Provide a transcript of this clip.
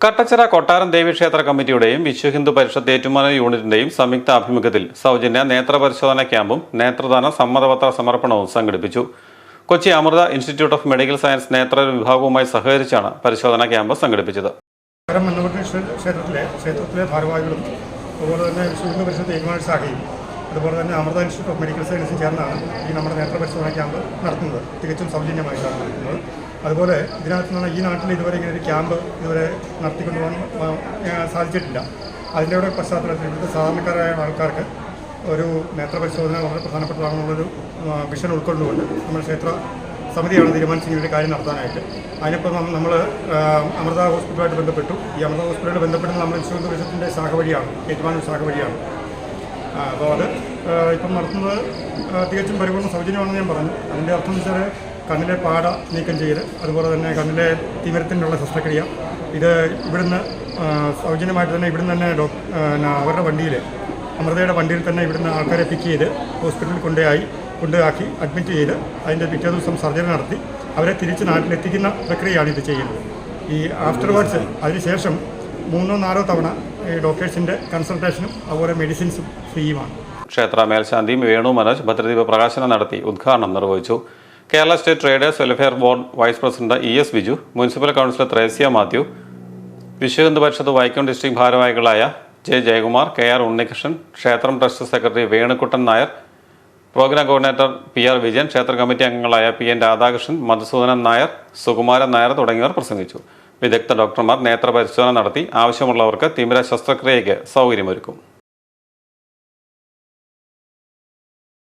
കട്ടച്ചിറ കൊട്ടാരം ദേവീക്ഷേത്ര കമ്മിറ്റിയുടെയും വിശ്വ ഹിന്ദു പരിഷത്ത് ഏറ്റുമാനൂർ യൂണിറ്റിന്റെയും സംയുക്ത ആഭിമുഖ്യത്തിൽ സൗജന്യ നേത്രപരിശോധന ക്യാമ്പും നേത്രദാന സമ്മതപത്ര സമർപ്പണവും സംഘടിപ്പിച്ചു. Kochi Amrita institute of medical science നേത്ര വിഭാഗവുമായി സഹകരിച്ചാണ് പരിശോധന ക്യാമ്പ് സംഘടിപ്പിച്ചത്. ക്ഷേത്രത്തിലെ ഭാരവാഹികളും അതുപോലെ തന്നെ വിശ്വഹിന്ദു പരിഷത്ത് ഏറ്റുമാനൂർ ശാഖയും അതുപോലെ തന്നെ അമൃത ഇൻസ്റ്റിറ്റ്യൂട്ട് ഓഫ് മെഡിക്കൽ സയൻസും ചേർന്നാണ് ഈ നമ്മുടെ നേത്ര പരിശോധന ക്യാമ്പ് നടത്തുന്നത്. തികച്ചും സൗജന്യമായിട്ടാണ് നടത്തുന്നത് അതുപോലെ ഇതിനകത്ത് നിന്ന് ഈ നാട്ടിൽ ഇതുവരെ ഇങ്ങനെ ഒരു ക്യാമ്പ് ഇതുവരെ നടത്തിക്കൊണ്ടുപോകാൻ പോകാൻ സാധിച്ചിട്ടില്ല. അതിന്റെ കൂടെ പശ്ചാത്തലത്തിൽ ഇവിടുത്തെ സാധാരണക്കാരായ ആൾക്കാർക്ക് ഒരു നേത്ര പരിശോധന വളരെ പ്രധാനപ്പെട്ടതാണെന്നുള്ളൊരു ആ, വിഷൻ ഉൾക്കൊണ്ടുകൊണ്ട് നമ്മുടെ ക്ഷേത്ര സമിതിയാണ് തീരുമാനിച്ചു ഇങ്ങനെ ഒരു കാര്യം നടത്താനായിട്ട്. അതിനിപ്പോൾ നമ്മൾ അമൃത ഹോസ്പിറ്റലുമായിട്ട് ബന്ധപ്പെട്ടു. ഈ അമൃത ഹോസ്പിറ്റലുമായിട്ട് ബന്ധപ്പെടുന്നത് നമ്മൾ ഇൻഷുറൻസ് പരിഷത്തിന്റെ ശാഖ വഴിയാണ് ഏറ്റുമാനൂർ ശാഖ വഴിയാണ്. അപ്പോൾ അത് ഇപ്പം നടത്തുന്നത് തികച്ചും പരിപൂർണ സൗജന്യമാണെന്ന് ഞാൻ പറഞ്ഞു. അതിന്റെ അർത്ഥം എന്ന് വെച്ചാൽ കണ്ണിലെ പാട നീക്കം ചെയ്ത് അതുപോലെ തന്നെ കണ്ണിലെ തിമിരത്തിനുള്ള ശസ്ത്രക്രിയ. ഇത് ഇവിടുന്ന് സൗജന്യമായിട്ട് തന്നെ ഇവിടുന്ന് തന്നെ ഡോക് അവരുടെ വണ്ടിയിൽ അമൃതയുടെ വണ്ടിയിൽ തന്നെ ഇവിടുന്ന് ആൾക്കാരെ പിക്ക് ചെയ്ത് ഹോസ്പിറ്റലിൽ കൊണ്ടുപോയി കൊണ്ടുപോയി അഡ്മിറ്റ് ചെയ്ത് അതിന്റെ പിറ്റേ ദിവസം സർജറി നടത്തി അവരെ തിരിച്ച് നാട്ടിലെത്തിക്കുന്ന പ്രക്രിയയാണ് ഇത് ചെയ്യുന്നത്. ഈ ആഫ്റ്റർ വാർഡ്സ് അതിനുശേഷം മൂന്നോ നാലോ തവണ ഡോക്ടേഴ്സിന്റെ കൺസൾട്ടേഷനും അതുപോലെ മെഡിസിൻസും ഫ്രീയുമാണ് ക്ഷേത്ര മേൽശാന്തി വേണു മനോജ് ഭദ്രദീപ പ്രകാശനം നടത്തി ഉദ്ഘാടനം നിർവഹിച്ചു Kerala state traders welfare board vice president E S Biju municipal councillor Thresia Mathew Vishwa Hindu Parishad Vaikom district ഭാരവാഹികളായ J Jayakumar K R Unnikrishnan ക്ഷേത്രം trust secretary Venukuttan Nair programme coordinator P R Vijayan ക്ഷേത്ര committee അംഗങ്ങളായ P N Radhakrishnan Madhusoodanan Nair Sukumaran Nair തുടങ്ങിയവർ പ്രസംഗിച്ചു. വിദഗ്ധ ഡോക്ടർമാർ നേത്ര പരിശോധന നടത്തി. ആവശ്യമുള്ളവർക്ക് തിമിര ശസ്ത്രക്രിയയ്ക്ക് സൗകര്യമൊരുക്കും.